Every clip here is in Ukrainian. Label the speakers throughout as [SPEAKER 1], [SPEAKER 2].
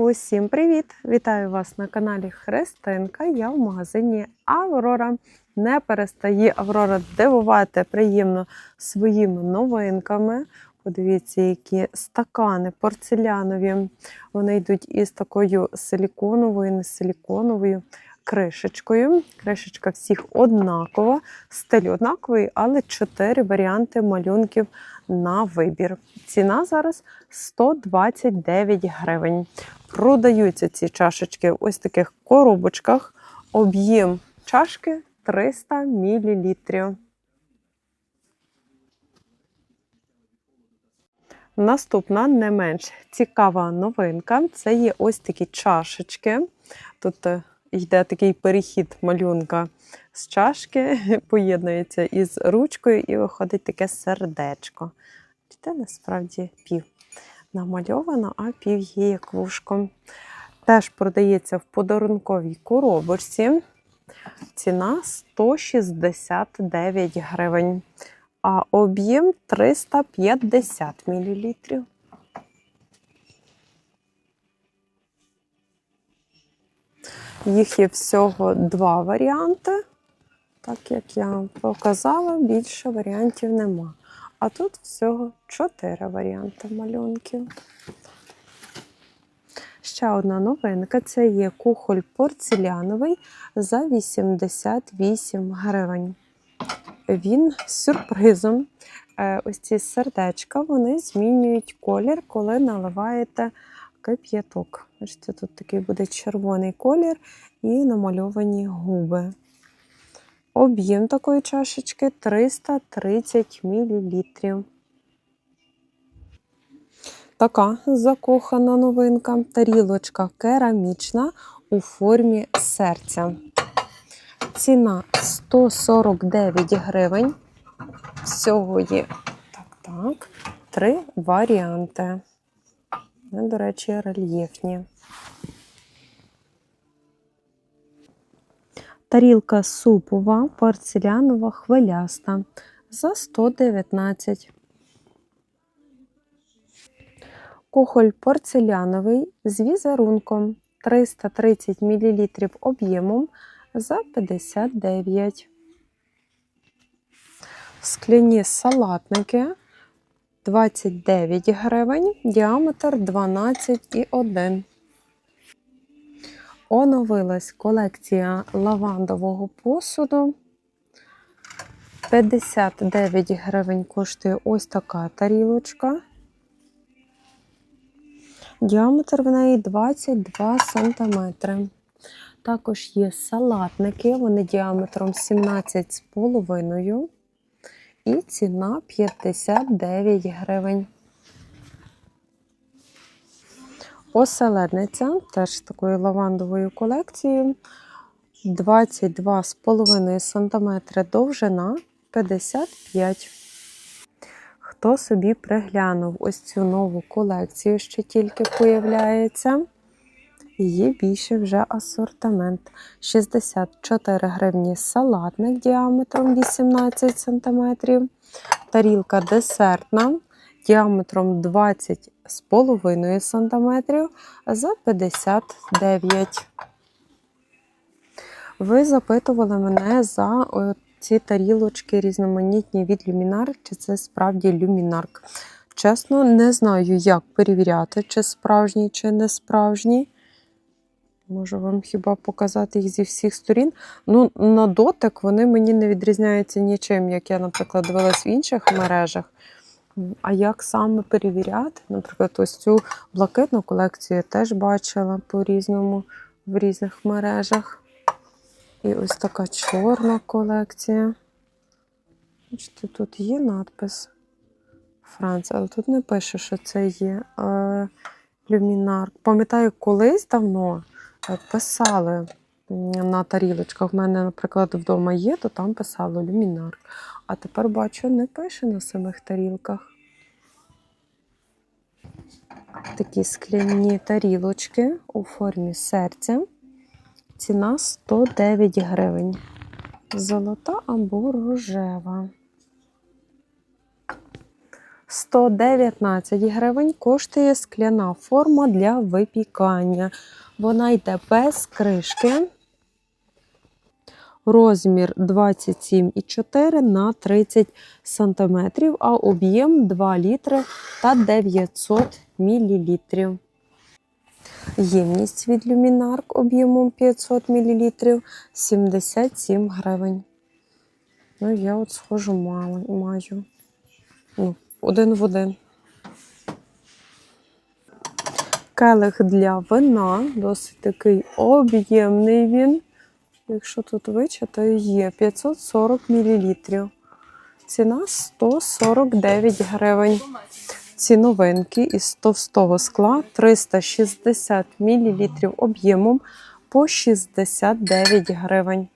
[SPEAKER 1] Усім привіт! Вітаю вас на каналі Христинка. Я в магазині Аврора. Не перестає Аврора дивувати приємно своїми новинками. Подивіться, які стакани порцелянові. Вони йдуть із такою силіконовою, не силіконовою кришечкою. Кришечка всіх однакова, стиль однаковий, але чотири варіанти малюнків на вибір. Ціна зараз 129 гривень. Продаються ці чашечки в ось таких коробочках. Об'єм чашки 300 мл. Наступна не менш цікава новинка це є ось такі чашечки. Тут е, йде такий перехід малюнка з чашки, поєднується із ручкою і виходить таке сердечко. Це насправді пів намальовано, а пів є як вушко. Теж продається в подарунковій коробочці. Ціна 169 гривень, а об'єм 350 мл. Їх є всього два варіанти. Так як я показала, більше варіантів нема. А тут всього чотири варіанти малюнків. Ще одна новинка це є кухоль порцеляновий за 88 гривень. Він з сюрпризом. Е, Ось ці сердечка вони змінюють колір, коли наливаєте кип'яток. Бачите, тут такий буде червоний колір і намальовані губи. Об'єм такої чашечки 330 мл. Така закохана новинка. Тарілочка керамічна у формі серця. Ціна 149 гривень. Всього є так, так, три варіанти. Вони, До речі, рельєфні. Тарілка супова, порцелянова, хвиляста за 119. Кухоль порцеляновий з візерунком 330 мл об'ємом за 59. Скляні салатники 29 гривень, діаметр 12,1. Оновилась колекція лавандового посуду. 59 гривень коштує ось така тарілочка. Діаметр в неї 22 см. Також є салатники, вони діаметром 17,5 і ціна 59 гривень. Оселедниця теж з такою лавандовою колекцією. 22,5 см довжина 55. Хто собі приглянув ось цю нову колекцію, що тільки появляється, є більше вже асортимент. 64 гривні салатник діаметром 18 см. Тарілка десертна діаметром 20,5 см за 59. Ви запитували мене за ці тарілочки різноманітні від люмінар, чи це справді люмінарк. Чесно, не знаю, як перевіряти, чи справжні, чи не справжні. Можу вам хіба показати їх зі всіх сторін. Ну, на дотик вони мені не відрізняються нічим, як я, наприклад, дивилась в інших мережах. А як саме перевіряти? Наприклад, ось цю блакитну колекцію я теж бачила по-різному в різних мережах. І ось така чорна колекція. Бачите, тут є надпис Франція, але тут не пише, що це є е, люмінар. Пам'ятаю, колись давно писали на тарілочках. У мене, наприклад, вдома є, то там писало люмінар. А тепер бачу, не пише на самих тарілках. Такі скляні тарілочки у формі серця. Ціна 109 гривень. Золота або рожева. 119 гривень коштує скляна форма для випікання. Вона йде без кришки. Розмір 27,4 на 30 см, а об'єм 2 літри та 900 мл. Ємність від люмінарк об'ємом 500 мл 77 гривень. Ну, я от схожу маю. Ну, один в один. Келих для вина, досить такий об'ємний він. Якщо тут вичитаю, є 540 мл. Ціна 149 гривень. Ці новинки із товстого скла 360 мл об'ємом по 69 гривень.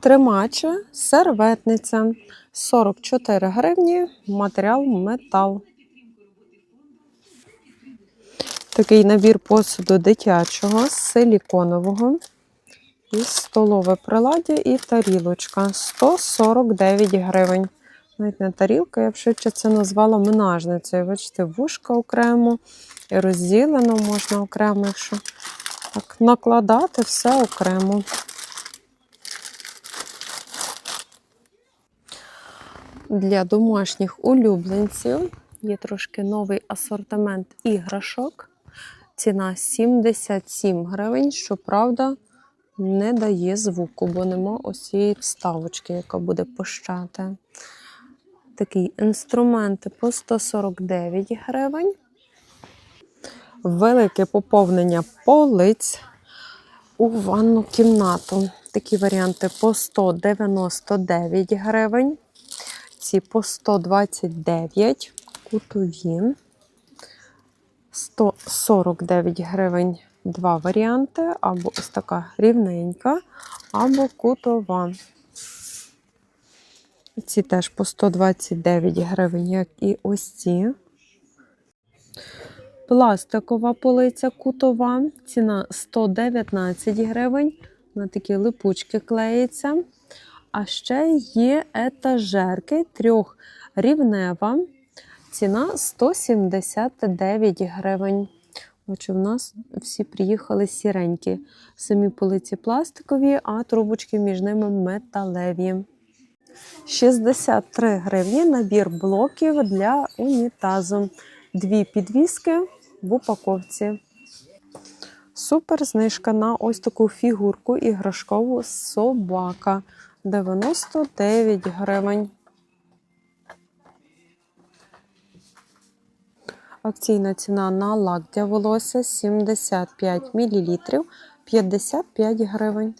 [SPEAKER 1] Тримача, серветниця 44 гривні, матеріал метал. Такий набір посуду дитячого, силіконового. І столове приладдя і тарілочка 149 гривень. Навіть не тарілка, я б швидше це назвала менажницею. Бачите, вушка окремо, і розділено можна окремо, якщо так накладати все окремо. Для домашніх улюбленців є трошки новий асортимент іграшок. Ціна 77 гривень, щоправда, не дає звуку, бо нема ось вставочки, яка буде пощати. Такі інструменти по 149 гривень. Велике поповнення полиць у ванну кімнату. Такі варіанти по 199 гривень. Ці по 129 кутові. 149 гривень два варіанти, або ось така рівненька, або кутова. Ці теж по 129 гривень, як і ось ці. Пластикова полиця кутова, ціна 119 гривень. На такі липучки клеїться. А ще є етажерки трьохрівнева. Ціна 179 гривень. Бачу, в нас всі приїхали сіренькі. Самі полиці пластикові, а трубочки між ними металеві. 63 гривні набір блоків для унітазу. Дві підвіски в упаковці. Супер знижка на ось таку фігурку іграшкову собака. 99 гривень. Акційна ціна на лак для волосся 75 мл 55 гривень.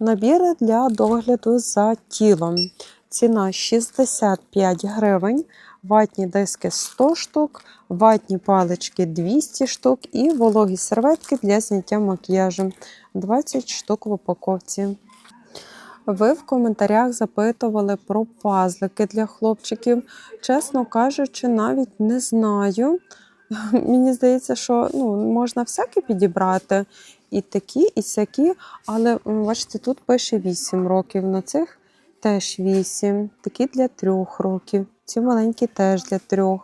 [SPEAKER 1] Набіри для догляду за тілом. Ціна 65 гривень, ватні диски 100 штук, ватні палички 200 штук і вологі серветки для зняття макіяжу 20 штук в упаковці. Ви в коментарях запитували про пазлики для хлопчиків. Чесно кажучи, навіть не знаю. Мені здається, що ну, можна всяке підібрати. І такі, і сякі. Але бачите, тут пише 8 років. На цих теж 8. Такі для 3 років. Ці маленькі теж для 3.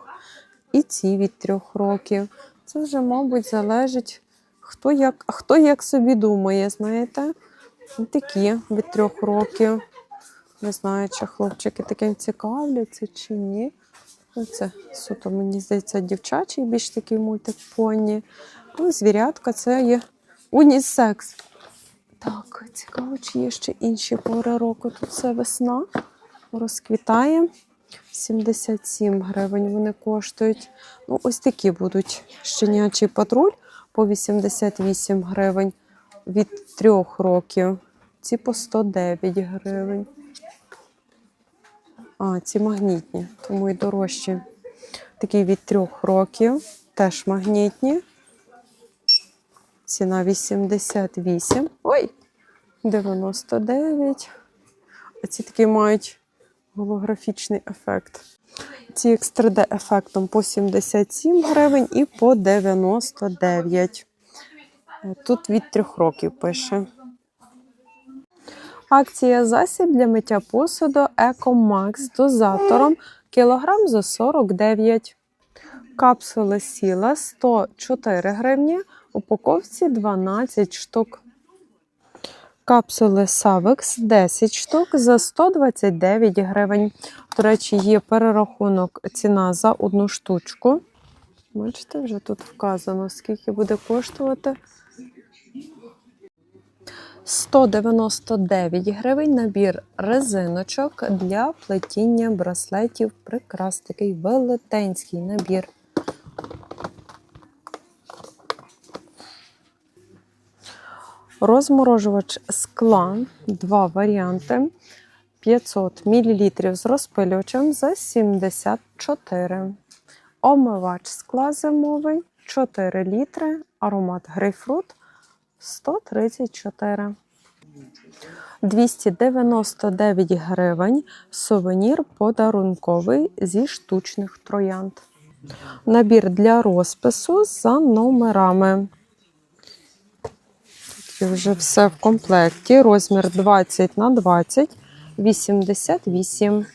[SPEAKER 1] І ці від 3 років. Це вже, мабуть, залежить, хто як, хто як собі думає, знаєте. І такі від 3 років. Не знаю, чи хлопчики таким цікавляться чи ні. Ну, Це суто, мені здається, дівчачий більш такий мультик поні. Ну, звірятка це є унісекс. Так, цікаво, чи є ще інші пори року. Тут це весна розквітає. 77 гривень вони коштують. Ну, ось такі будуть щенячий патруль по 88 гривень від 3 років. Ці по 109 гривень. А, ці магнітні, тому і дорожчі. Такі від 3 років, теж магнітні. Ціна 88. Ой! 99. А ці такі мають голографічний ефект. Ці з 3D-ефектом по 77 гривень і по 99. Тут від 3 років пише. Акція засіб для миття посуду Екомакс з дозатором кілограм за 49. Капсули сіла 104 гривні, упаковці 12 штук. Капсули Савекс 10 штук за 129 гривень. До речі, є перерахунок ціна за одну штучку. Бачите, вже тут вказано, скільки буде коштувати. 199 гривень набір резиночок для плетіння браслетів. Прикрас такий велетенський набір. Розморожувач скла, два варіанти. 500 мл з розпилювачем за 74. Омивач скла зимовий 4 літри, аромат грейпфрут 134. 299 гривень сувенір подарунковий зі штучних троянд. Набір для розпису за номерами. Тут вже все в комплекті. Розмір 20 на 20, 88.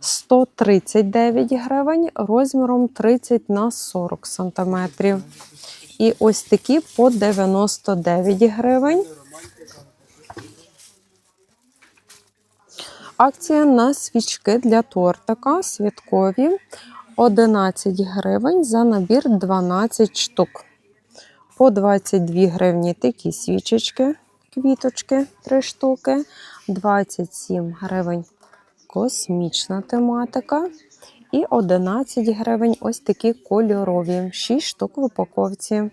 [SPEAKER 1] 139 гривень розміром 30 на 40 сантиметрів. І ось такі по 99 гривень. Акція на свічки для тортика святкові 11 гривень за набір 12 штук. По 22 гривні такі свічечки, квіточки 3 штуки, 27 гривень космічна тематика. І 11 гривень ось такі кольорові, 6 штук в упаковці.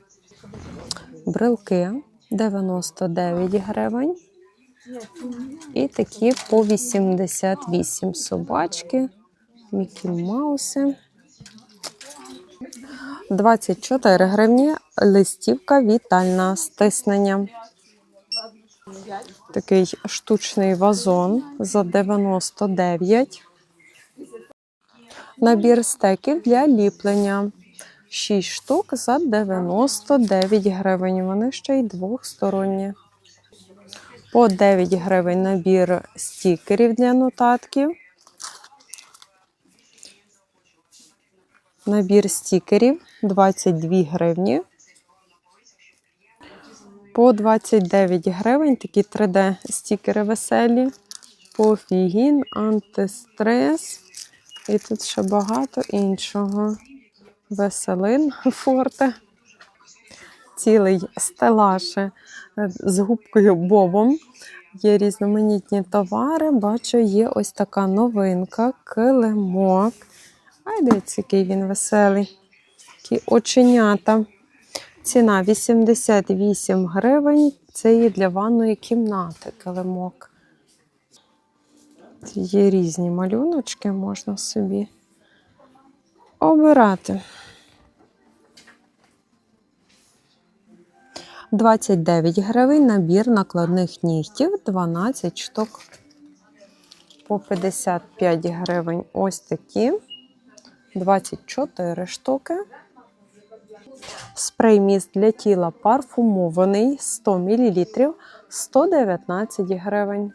[SPEAKER 1] Брелки 99 гривень. І такі по 88 собачки, Мікі Мауси. 24 гривні листівка вітальна з тисненням. Такий штучний вазон за 99. Набір стеків для ліплення. 6 штук за 99 гривень. Вони ще й двохсторонні. По 9 гривень набір стікерів для нотатків. Набір стікерів 22 гривні. По 29 гривень такі 3D-стікери веселі. Пофігін, антистрес. І тут ще багато іншого. Веселин форте. Цілий стелаж е, з губкою Бобом. Є різноманітні товари. Бачу, є ось така новинка, килимок. Ай, дивіться, який він веселий. Такі оченята. Ціна 88 гривень. Це є для ванної кімнати килимок. Є різні малюночки, можна собі обирати. 29 гривень набір накладних нігтів 12 штук. По 55 гривень ось такі. 24 штуки. Спрей міст для тіла парфумований 100 мл 119 гривень.